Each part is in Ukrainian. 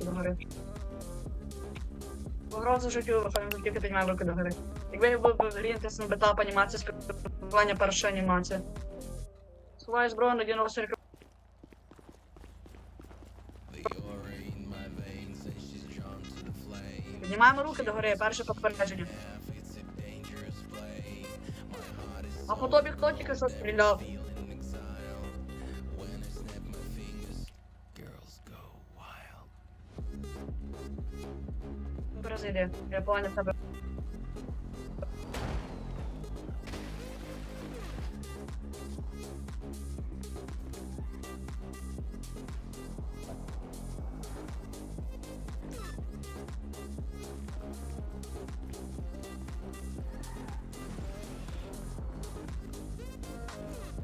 догори. Погрозу життю, виходимо тільки піднімаємо руки догори. Якби був рінтес на бетап анімація, спілкування перша анімація. Сховаю зброю, надіну вас Піднімаємо руки догори, перше попередження. А по тобі хто тільки що стріляв? Зайди. Я поняв тебе.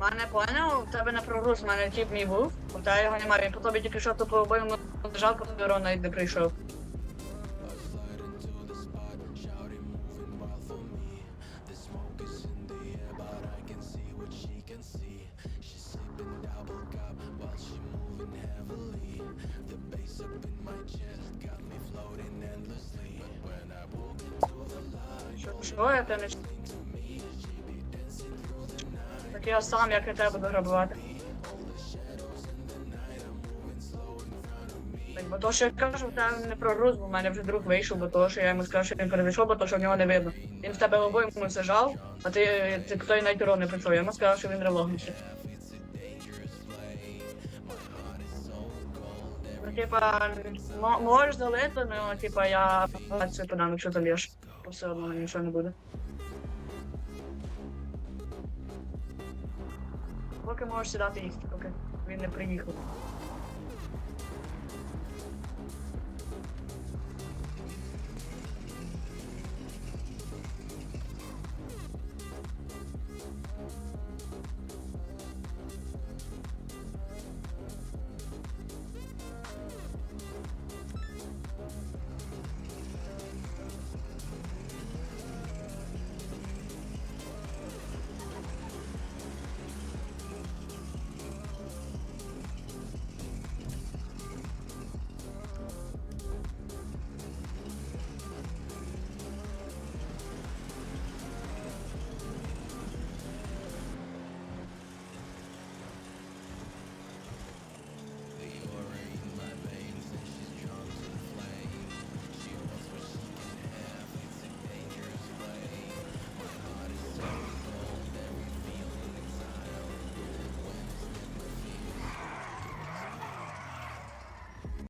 Мене поняв, у тебе не прогруз, мене тіп мій був, у тебе його немає, він по тобі тільки що тупо ну, лежав, по тобі урон не прийшов. Що я тебе не Так я сам, як і тебе буду грабувати. Бо то, що я кажу, тебе не прорус, бо в мене вже друг вийшов, бо то, що я йому сказав, що він перезайшов, бо то, що в нього не видно. Він в тебе обоєму зажав, а ти, ти той навіть урон не прийшов. Я йому сказав, що він релогнувся. Ну, типа, мо- можеш залити, ну, типа, я це подам, якщо залєш. То все одно нічого не буде. Поки можеш сідати їсти, поки він не приїхав.